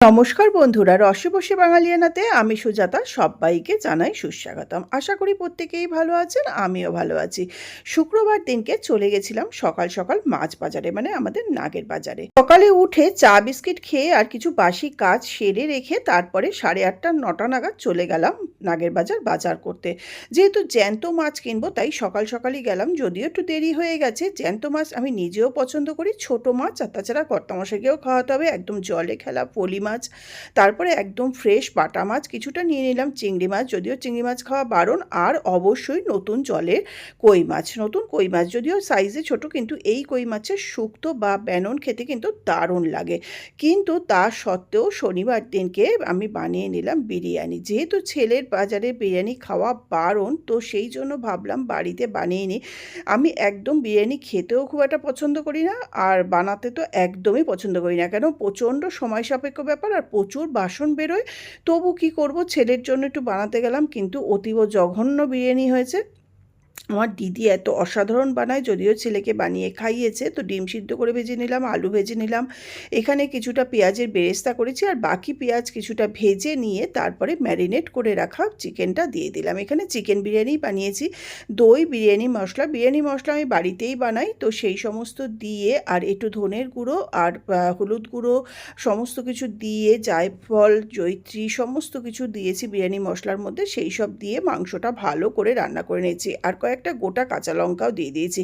নমস্কার বন্ধুরা, রসে বসে বাঙালিয়ানাতে আমি সুজাতা সবাইকে জানাই সুস্বাগতম। আশা করি প্রত্যেকেই ভালো আছেন, আমিও ভালো আছি। শুক্রবার দিনকে চলে গেছিলাম সকাল সকাল মাছ বাজারে মানে আমাদের নাগের বাজারে। সকালে উঠে চা বিস্কিট খেয়ে আর কিছু বাসি কাজ সেরে রেখে তারপরে সাড়ে আটটা, নটা নাগাদ চলে গেলাম নাগের বাজার বাজার করতে। যেহেতু জ্যান্ত মাছ কিনবো, তাই সকাল সকালই গেলাম, যদিও একটু দেরি হয়ে গেছে। জ্যান্ত মাছ আমি নিজেও পছন্দ করি, ছোট মাছ আর তাছাড়া কর্তামশাকেও খাওয়াতে হবে, একদম জলে খেলা, পলি মাছ, তারপরে একদম ফ্রেশ বাটা মাছ, কিছুটা নিয়ে নিলাম চিংড়ি মাছ, যদিও চিংড়ি মাছ খাওয়া বারণ, আর অবশ্যই নতুন জলের কই মাছ, নতুন কই মাছ, যদিও সাইজে ছোট, কিন্তু এই কই মাছের শুক্তো বা ব্যানন খেতে কিন্তু দারুণ লাগে। কিন্তু তা সত্ত্বেও শনিবার দিনকে আমি বানিয়ে নিলাম বিরিয়ানি। যেহেতু ছেলের বাজারে বিরিয়ানি খাওয়া বারণ, তো সেই জন্য ভাবলাম বাড়িতে বানিয়ে নিই। আমি একদম বিরিয়ানি খেতেও খুব একটা পছন্দ করি না, আর বানাতে তো একদমই পছন্দ করি না, কেন প্রচণ্ড সময় সাপেক্ষ আর প্রচুর বাসন বেরোয়। তবু কি করব? ছেলের জন্য একটু বানাতে গেলাম, কিন্তু অতীব জঘন্য বিরিয়ানি হয়েছে। আমার দিদি এত অসাধারণ বানায়, যদিও ছেলেকে বানিয়ে খাইয়েছে, তো ডিম সিদ্ধ করে ভেজে নিলাম, আলু ভেজে নিলাম। এখানে কিছুটা পেঁয়াজের বেরেস্তা করেছি আর বাকি পেঁয়াজ কিছুটা ভেজে নিয়ে তারপরে ম্যারিনেট করে রাখা চিকেনটা দিয়ে দিলাম। এখানে চিকেন বিরিয়ানি বানিয়েছি, দই, বিরিয়ানি মশলা। বিরিয়ানি মশলা আমি বাড়িতেই বানাই, তো সেই সমস্ত দিয়ে আর একটু ধনের গুঁড়ো আর হলুদ গুঁড়ো সমস্ত কিছু দিয়ে, জায়ফল জৈত্রী সমস্ত কিছু দিয়েছি বিরিয়ানি মশলার মধ্যে। সেই সব দিয়ে মাংসটা ভালো করে রান্না করে নিয়েছি। আর কয়েকটা গোটা কাঁচা লঙ্কাও দিয়ে দিয়েছি।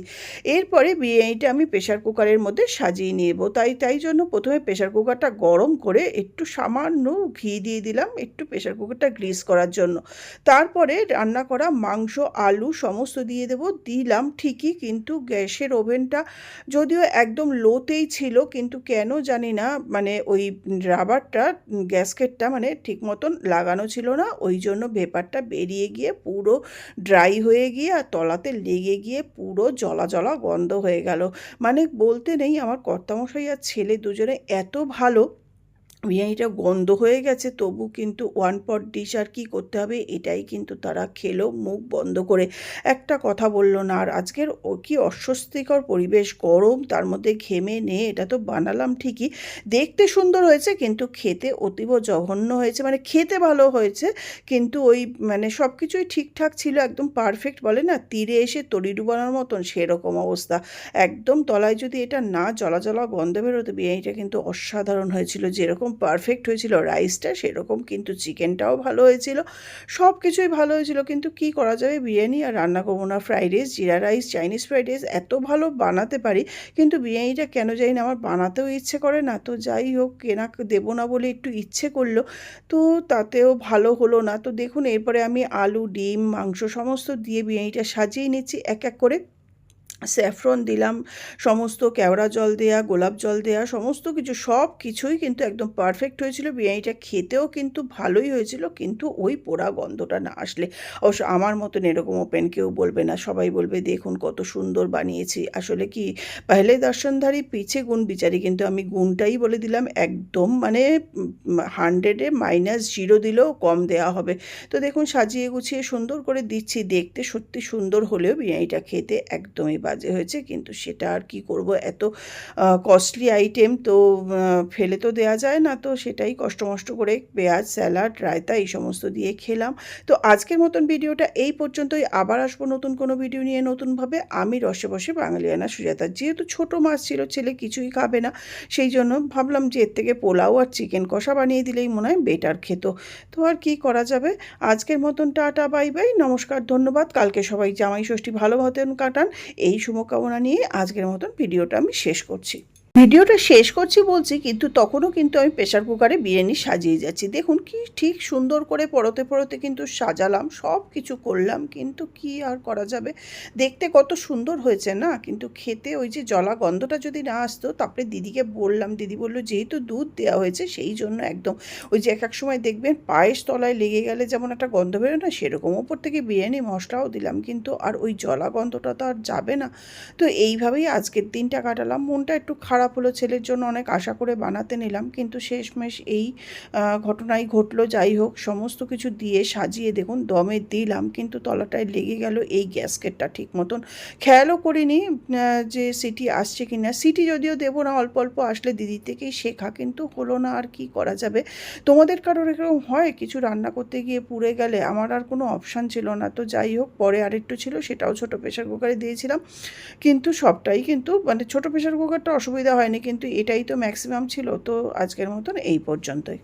এরপরে বিরিয়ানিটা আমি প্রেশার কুকারের মধ্যে সাজিয়ে নেব। তাই তাই জন্য প্রথমে প্রেশার কুকারটা গরম করে একটু সামান্য ঘি দিয়ে দিলাম একটু প্রেশার কুকারটা গ্রিস করার জন্য। তারপরে রান্না করা মাংস, আলু সমস্ত দিয়ে দেব। দিলাম ঠিকই কিন্তু গ্যাসের ওভেনটা যদিও একদম লোতেই ছিল কিন্তু কেন জানি না মানে ওই রাবারটা, গ্যাসকেটটা মানে ঠিক মতন লাগানো ছিল না। ওই জন্য ভেপারটা বেরিয়ে গিয়ে পুরো ড্রাই হয়ে গিয়ে আর তলাতে লেগে গিয়ে পুরো জলা জলা গন্ধ হয়ে গেল। মানে বলতে নেই, আমার কর্তামশাই আর ছেলে দুজনে এত ভালো বিরিয়ানিটা গন্ধ হয়ে গেছে, তবু কিন্তু ওয়ান পট ডিশ আর কী করতে হবে, এটাই কিন্তু তারা খেলো মুখ বন্ধ করে। একটা কথা বলল না, আর আজকের ও কি অস্বস্তিকর পরিবেশ, গরম, তার মধ্যে ঘেমে নে, এটা তো বানালাম ঠিকই। দেখতে সুন্দর হয়েছে, কিন্তু খেতে অতীব জঘন্য হয়েছে মানে খেতে ভালো হয়েছে, কিন্তু ওই মানে সব কিছুই ঠিকঠাক ছিল, একদম পারফেক্ট বলে না, তীরে এসে তরি ডুবানোর মতন সেরকম অবস্থা। একদম তলায় যদি এটা না জলা জলা গন্ধ বেরোতো, বিরিয়ানিটা কিন্তু অসাধারণ হয়েছিল, যেরকম পারফেক্ট হয়েছিল রাইসটা সেরকম কিন্তু চিকেনটাও ভালো হয়েছিল। সব কিছুই ভালো হয়েছিল, কিন্তু কি করা যাবে? বিরিয়ানি আর রান্না করব না। Fried rice jeera rice Chinese fried rice এত ভালো বানাতে পারি, কিন্তু বিরিয়ানিটা কেন জানি না, আমার বানাতেও ইচ্ছে করে না। তো যাই হোক, কেনা দেবো না বলে একটু ইচ্ছে করল, তো তাতেও ভালো হলো না। তো দেখুন, এরপরে আমি আলু, ডিম, মাংস সমস্ত দিয়ে বিরিয়ানিটা সাজিয়ে নিচ্ছি, এক এক করে। স্যাফরন দিলাম, সমস্ত কেওড়া জল দেয়া, গোলাপ জল দেয়া, সমস্ত কিছু, সব কিছুই কিন্তু একদম পারফেক্ট হয়েছিল। বিরিয়ানিটা খেতেও কিন্তু ভালোই হয়েছিল, কিন্তু ওই পোড়া গন্ধটা না আসলে। অবশ্য আমার মতন এরকম ওপেন কেউ বলবে না। সবাই বলবে, দেখুন কত সুন্দর বানিয়েছি। আসলে কি, পহলে দর্শনধারী পিছে গুণ বিচারি, কিন্তু আমি গুণটাই বলে দিলাম, একদম মানে হান্ড্রেডে মাইনাস জিরো দিলেও কম দেওয়া হবে। তো দেখুন, সাজিয়ে গুছিয়ে সুন্দর করে দিচ্ছি। দেখতে সত্যি সুন্দর হলেও বিরিয়ানিটা খেতে একদমই বাজে হয়েছে, কিন্তু সেটা আর কি করব? এত কস্টলি আইটেম তো ফেলে তো দেওয়া যায় না, তো সেটাই কষ্ট মষ্ট করে পেঁয়াজ, স্যালাড, রায়তা এই সমস্ত দিয়ে খেলাম। তো আজকের মতন ভিডিওটা এই পর্যন্তই। আবার আসব নতুন কোনো ভিডিও নিয়ে নতুনভাবে। আমি রসে বসে বাঙালিয়ানা সুজাতা। যেহেতু ছোট মাছ ছিল, ছেলে কিছুই খাবে না, সেই জন্য ভাবলাম যে এর থেকে পোলাও আর চিকেন কষা বানিয়ে দিলেই মনে হয় বেটার খেত। তো আর কি করা যাবে? আজকের মতন টাটা বাই বাই নমস্কার, ধন্যবাদ। কালকে সবাই জামাই, ষষ্ঠী ভালো মতন কাটান। এই শুভকামনা নিয়ে আজকের মতন ভিডিওটা আমি শেষ করছি। ভিডিওটা শেষ করছি বলছি, কিন্তু তখনও কিন্তু আমি প্রেশার কুকারে বিরিয়ানি সাজিয়ে যাচ্ছি। দেখুন কি ঠিক সুন্দর করে পরতে পরতে কিন্তু সাজালাম সব কিছু করলাম, কিন্তু কি আর করা যাবে? দেখতে কত সুন্দর হয়েছে না? কিন্তু খেতে ওই যে জলা গন্ধটা যদি না আসতো, তারপরে দিদিকে বললাম, দিদি বলল, যেহেতু দুধ দেওয়া হয়েছে, সেই জন্য একদম ওই যে এক এক সময় দেখবেন পায়েস তলায় লেগে গেলে যেমন একটা গন্ধ বেরোয় না, সেরকম ওপর থেকে বিরিয়ানি মশলাও দিলাম, কিন্তু আর ওই জলা গন্ধটা তো আর যাবে না। তো এইভাবেই আজকের দিনটা কাটালাম। মনটা একটু খারাপ খারাপ হলো ছেলের জন্য অনেক আশা করে বানাতে নিলাম, কিন্তু শেষমেশ এই ঘটনাই ঘটলো। যাই হোক, সমস্ত কিছু দিয়ে সাজিয়ে দেখুন, দমে দিলাম, কিন্তু তলাটায় লেগে গেল এই গ্যাসকেটটা ঠিক মতন। খেয়ালও করিনি যে সিটি আসছে কি না সিটি যদিও দেবো না, অল্প অল্প আসলে দিদি থেকেই শেখা, কিন্তু হলো না আর কি করা যাবে। তোমাদের কারোর এরকম হয় কিছু রান্না করতে গিয়ে পুড়ে গেলে? আমার আর কোনো অপশান ছিল না। তো যাই হোক, পরে আরেকটু ছিল, সেটাও ছোটো প্রেশার কুকারে দিয়েছিলাম। কিন্তু সবটাই কিন্তু মানে ছোটো প্রেশার কুকারটা অসুবিধা হয়নি কিন্তু এটাই তো ম্যাক্সিমাম ছিল তো আজকের মতন এই পর্যন্তই।